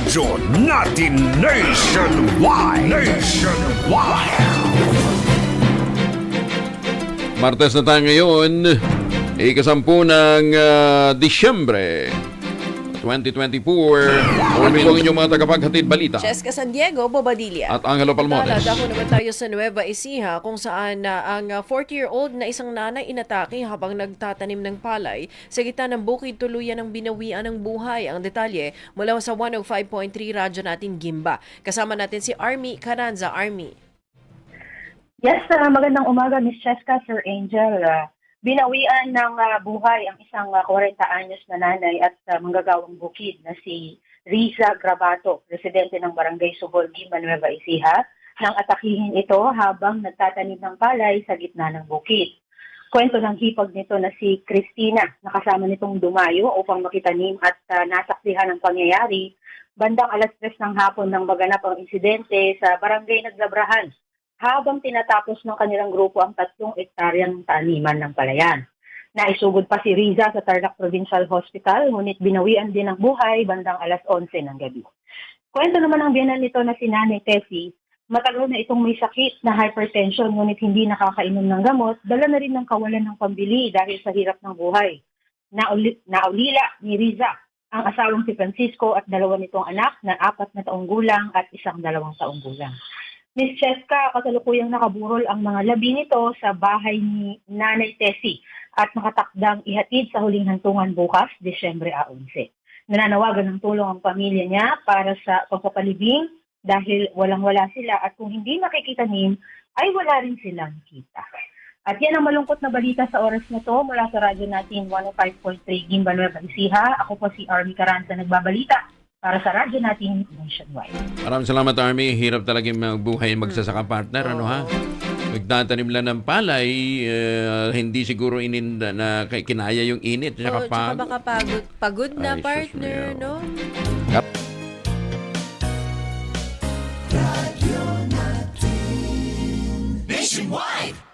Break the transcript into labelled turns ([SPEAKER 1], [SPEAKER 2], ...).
[SPEAKER 1] Radyo natin nationwide. Nationwide.
[SPEAKER 2] Martes na tayo ngayon, ikasampu ng ah, Disyembre 2024. Kami po ang inyong mga tagapaghatid balita.
[SPEAKER 3] Cheska San Diego, Bobadilla.
[SPEAKER 2] At Angelo Palmones.
[SPEAKER 3] Dako naman tayo sa Nueva Ecija kung saan na ang ah, 40-year-old na isang nanay inatake habang nagtatanim ng palay sa gitna ng bukid tuluyan ng binawian ng buhay. Ang detalye mula sa 105.3 radyo natin Gimba. Kasama natin si Army Caranza. Army.
[SPEAKER 4] Yes, uh, magandang umaga, Miss Cheska, Sir Angel. Uh, binawian ng uh, buhay ang isang uh, 40 anyos na nanay at uh, manggagawang bukid na si Riza Grabato, residente ng Barangay Subolgi, Manueva Ecija, nang atakihin ito habang nagtatanim ng palay sa gitna ng bukid. Kwento ng hipag nito na si Christina, nakasama nitong dumayo upang makitanim at uh, nasakrihan ng pangyayari bandang alas 3 ng hapon nang maganap ang insidente sa Barangay Naglabrahan habang tinatapos ng kanilang grupo ang tatlong ektaryang taniman ng palayan. Naisugod pa si Riza sa Tarlac Provincial Hospital, ngunit binawian din ng buhay bandang alas 11 ng gabi. Kwento naman ng biyanan nito na si Nanay Tessie, matagal na itong may sakit na hypertension ngunit hindi nakakainom ng gamot, dala na rin ng kawalan ng pambili dahil sa hirap ng buhay. Nauli, naulila ni Riza ang asawang si Francisco at dalawa nitong anak na apat na taong gulang at isang dalawang taong gulang. Miss Cheska, kasalukuyang nakaburol ang mga labi nito sa bahay ni Nanay Tessie at nakatakdang ihatid sa huling hantungan bukas, Desyembre 11. Nananawagan ng tulong ang pamilya niya para sa pagpapalibing dahil walang-wala sila at kung hindi makikitanim, ay wala rin silang kita. At yan ang malungkot na balita sa oras na to mula sa radyo natin 105.3 Gimba Nueva Ecija. Ako po si Army Carranza nagbabalita para sa radyo natin nationwide.
[SPEAKER 2] Maraming salamat, Army. Hirap talaga magbuhay magsasaka partner, ano ha? Nagtatanim lang ng palay, eh, hindi siguro inin na kinaya yung init. Tsaka Oo,
[SPEAKER 3] tsaka
[SPEAKER 2] pag-
[SPEAKER 3] baka pagod, pagod na
[SPEAKER 2] Ay, sus,
[SPEAKER 3] partner,
[SPEAKER 2] Mel.
[SPEAKER 3] no? nationwide.